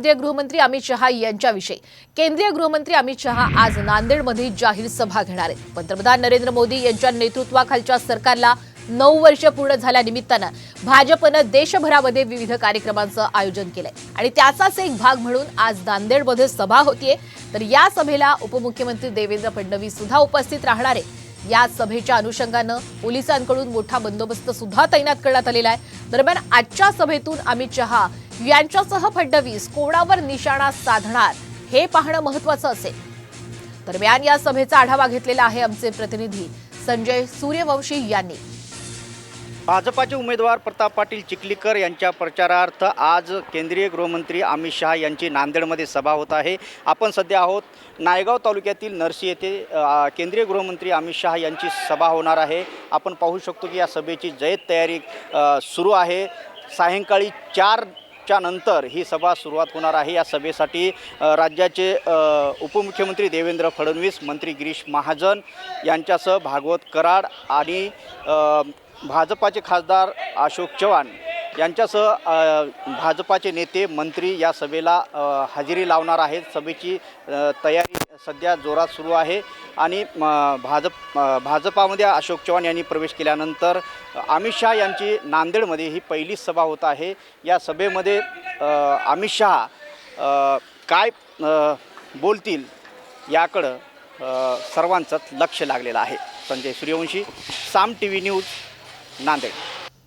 केंद्रीय गृहमंत्री अमित शहा यांच्याविषयी. केंद्रीय गृहमंत्री अमित शहा आज नांदेडमध्ये जाहीर सभा घेणार आहेत. पंतप्रधान नरेंद्र मोदी यांच्या नेतृत्वाखालच्या सरकारला नऊ वर्ष पूर्ण झाल्यानिमित्तानं भाजपनं देशभरामध्ये विविध कार्यक्रमांचं आयोजन केलंय. आणि त्याचाच एक भाग म्हणून आज नांदेडमध्ये सभा होतीये. तर या सभेला उपमुख्यमंत्री देवेंद्र फडणवीस सुद्धा उपस्थित राहणार आहे या सभेच्या अनुषंगानं पोलिसांकडून मोठा बंदोबस्त सुद्धा तैनात करण्यात आलेला आहे. दरम्यान आजच्या सभेतून अमित शहा यांच्यासह फडणवीस कोणावर निशाणा साधणार हे पाहणं महत्वाचं असेल. दरम्यान या सभेचा आढावा घेतलेला आहे आमचे प्रतिनिधी संजय सूर्यवंशी यांनी. भाजपाचे उमेदवार प्रताप पाटील चिखलीकर यांच्या प्रचारार्थ आज केंद्रीय गृहमंत्री अमित शहा यांची नांदेडमध्ये सभा होत आहे. आपण सध्या आहोत नायगाव तालुक्यातील नरसी येथे केंद्रीय गृहमंत्री अमित शहा यांची सभा होणार आहे. आपण पाहू शकतो की या सभेची जयत तयारी सुरू आहे. सायंकाळी चार नंतर ही सभा सुरुवात होणार आहे. या सभेसाठी राज्याचे उपमुख्यमंत्री देवेंद्र फडणवीस मंत्री गिरीश महाजन यांच्यासह भागवत कराड आणि भाजपाचे खासदार अशोक चव्हाण यांच्यासह भाजपाचे नेते मंत्री या सभेला हजेरी लावणार आहेत. सभेची तयारी सध्या जोरात सुरू आहे. आणि म, भाजप भाजपामध्ये अशोक चव्हाण यांनी प्रवेश केल्यानंतर अमित शहा यांची नांदेडमध्ये ही पहिलीच सभा होत आहे. या सभेमध्ये अमित शहा काय बोलतील याकडं सर्वांचंच लक्ष लागलेलं आहे. Sanjay Suryavanshi Saam T V news Nanded.